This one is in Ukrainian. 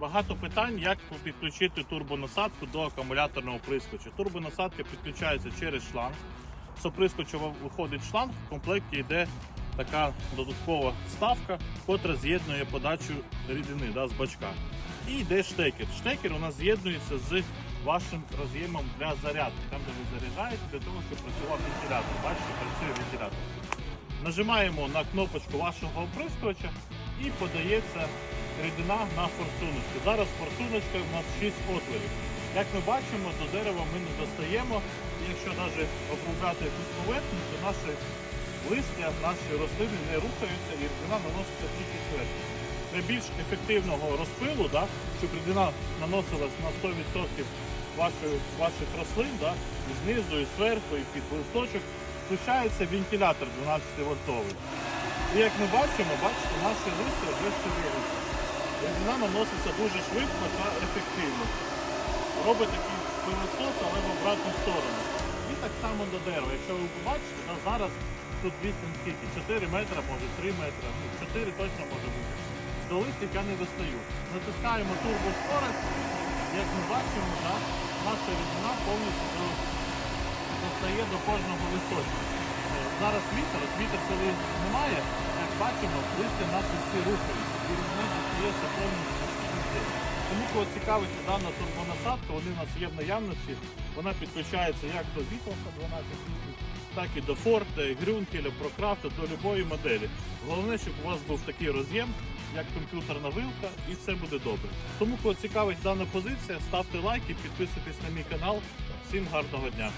Багато питань, як підключити турбонасадку до акумуляторного прискоча. Турбонасадка підключається через шланг. З оприскоча виходить шланг, в комплекті йде така додаткова ставка, котра з'єднує подачу рідини да, з бачка. І йде штекер. Штекер у нас з'єднується з вашим роз'ємом для зарядки, там де ви заряджаєте, для того, щоб працював вентилятор. Бачите, працює вентилятор. Нажимаємо на кнопочку вашого оприскувача і подається рідина на форсуночку. Зараз форсуночка у нас 6 отворів. Як ми бачимо, до дерева ми не достаємо. Якщо навіть обробляти тут поверхню, то наші листя, наші рослини не рухаються і рідина наноситься тільки зверху. Для більш ефективного розпилу, да, щоб рідина наносилась на 100% вашої, ваших рослин, да, і знизу, і зверху, і під листочок, включається вентилятор 12 вольтовий. І як ми бачимо, бачите, наші листя вже шевелються. Рідина наноситься дуже швидко та ефективно. Робить такий пилосос, але в обратну сторону. І так само до дерева. Якщо ви побачите, то зараз тут відстань скільки? 4 метри, може 3 метри, ну 4 точно може бути. До листя я не достаю. Натискаємо турбоскорость, як ми бачимо, да, наша рідина повністю достає до кожного листочка. Е, Зараз вітер, вітер коли немає, бачимо, листя наші всі рухаються. І рідина достається повністю сюди. Тому кого цікавить дана турбонасадка, вони у нас є в наявності. Вона підключається як до Вітлаха 12 літрів, так і до Форте, Грюнкеля, Прокрафта, до будь-якої моделі. Головне, щоб у вас був такий роз'єм, як комп'ютерна вилка, і все буде добре. Тому кого цікавить дана позиція, ставте лайки, підписуйтесь на мій канал. Всім гарного дня!